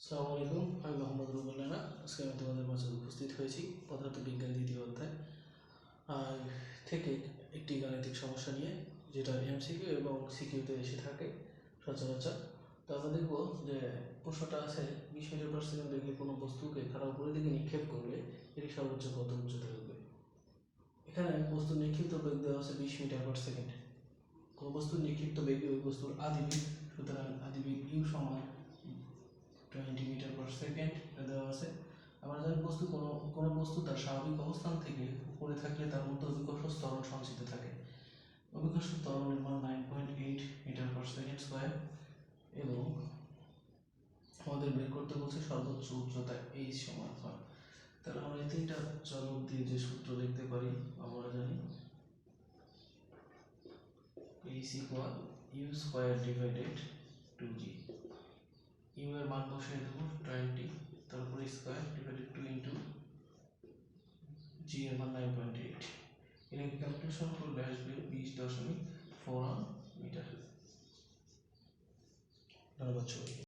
আসসালামু আলাইকুম, আমি মোহাম্মদ রুবুল রানা। আজকে আমি তোমাদের মাঝে উপস্থিত হয়েছি পদার্থ বিজ্ঞান দ্বিতীয় অধ্যায়। আর থেকে একটি গাণিতিক সমস্যা নিয়ে, যেটা এমসিকিউ এবং সিকিউতে এসে থাকে সচরাচর। তো আমরা দেখব যে প্রশ্নটা আছে, বিশ মিটার পার সেকেন্ড বেগে কোনো বস্তুকে তারা উপরের দিকে নিক্ষেপ করলে এটি সর্বোচ্চ কত উচ্চতা হবে? এখানে বস্তু নিক্ষিপ্ত বেগ দেওয়া আছে বিশ মিটার পার সেকেন্ড কোনো বস্তুর নিক্ষিপ্ত বেগ ওই বস্তুর আদি সুতরাং আদি সেকেন্ড দেওয়া আছে। আমরা জানি বস্তু, কোনো কোনো বস্তু তার স্বাভাবিক অবস্থান থেকে উপরে থাকলে তার মধ্যে অভিকর্ষ ত্বরণ সঞ্চিত থাকে। অভিকর্ষ ত্বরণের মান nine point eight metre per second square এবং আমাদের বের করতে বলছে সর্বোচ্চ উচ্চতা এই সমান হয়। তাহলে আমরা এই তিনটা চলক দিয়ে যে সূত্র লিখতে পারি, আমরা জানি H equal U square divided to G U এর মান বসিয়ে টোয়েন্টি তারপরে square divided to into G এর মান নাইন পয়েন্ট এইট এটাকে ক্যালকুলেশন করলে আসবে বিশ দশমিক ফোর মিটার। ধন্যবাদ সবাইকে।